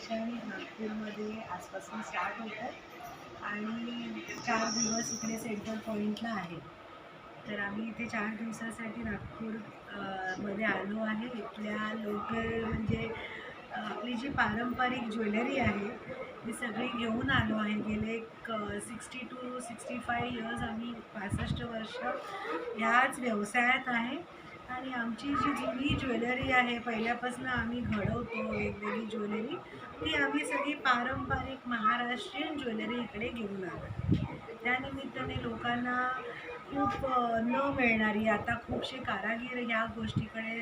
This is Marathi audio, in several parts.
सेशन नागपूरमध्ये आजपासून स्टार्ट होतं आणि चार दिवस इकडे सेंट्रल पॉईंटला आहे. तर आम्ही इथे चार दिवसासाठी नागपूरमध्ये आलो आहे. इथल्या लोकल म्हणजे आपली जी पारंपरिक ज्वेलरी आहे ती सगळी घेऊन आलो आहे. गेले एक sixty two sixty five years आम्ही पासष्ट वर्ष ह्याच व्यवसायात आहे. आणि आमची जी जुनी ज्वेलरी आहे पहिल्यापासून आम्ही घडवतो वेगवेगळी ज्वेलरी ती आम्ही सगळी पारंपरिक महाराष्ट्रीयन ज्वेलरी इकडे घेऊन आलो. त्यानिमित्ताने लोकांना खूप न मिळणारी आता खूपसे कारागीर ह्या गोष्टीकडे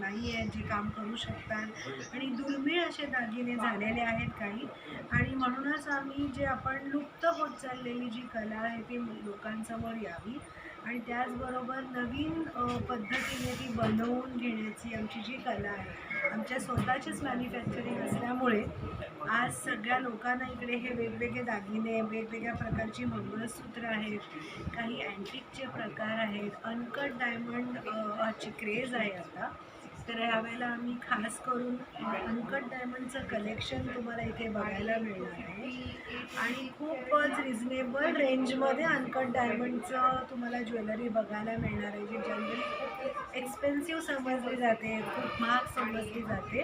नाही आहेत जे काम करू शकतात. आणि दुर्मिळ असे दागिने झालेले आहेत काही. आणि म्हणूनच आम्ही जे आपण लुप्त होत चाललेली जी कला आहे ती लोकांसमोर यावी. आणि त्याचबरोबर नवीन पद्धतीने ती बनवून घेण्याची आमची जी कला आहे आमच्या स्वतःचीच मॅन्युफॅक्चरिंग असल्यामुळे आज सगळ्या लोकांना इकडे हे वेगवेगळे दागिने वेगवेगळ्या प्रकारची मंगळसूत्र आहेत काही अँटिकचे प्रकार आहेत अनकट डायमंड ची क्रेज आहे आता. तर ह्यावेळेला आम्ही खास करून अंकट डायमंडचं कलेक्शन तुम्हाला इथे बघायला मिळणार आहे. आणि खूपच रिझनेबल रेंजमध्ये अंकट डायमंडचं तुम्हाला ज्वेलरी बघायला मिळणार आहे जी जनरली एक्सपेन्सिव्ह समजली जाते खूप महाग समजली जाते.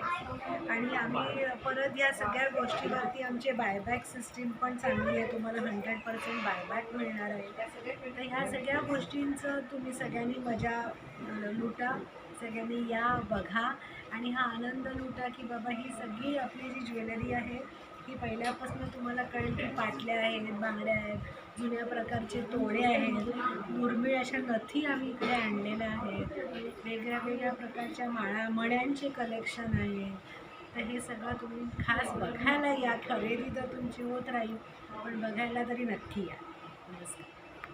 आणि आम्ही परत या सगळ्या गोष्टीवरती आमचे बायबॅक सिस्टीम पण चांगली आहे तुम्हाला हंड्रेड पर्सेंट बायबॅक मिळणार आहे. तर ह्या सगळ्या गोष्टींचं तुम्ही सगळ्यांनी मजा लुटा. सगळ्यांनी या बघा. आणि हा आनंद लुटा की बाबा ही सगळी आपली जी ज्वेलरी आहे ही पहिल्यापासून तुम्हाला कळेल की पाटल्या आहेत बांगड्या आहेत जुन्या प्रकारचे तोडे आहेत. दुर्मिळ अशा नथी आम्ही इकडे आणलेल्या आहेत. वेगळ्या वेगळ्या प्रकारच्या माळा मण्यांचे कलेक्शन आहे. तर हे सगळं तुम्ही खास बघायला या. खरेदी तर तुमची होत राहील पण बघायला तरी नक्की या. नमस्कार.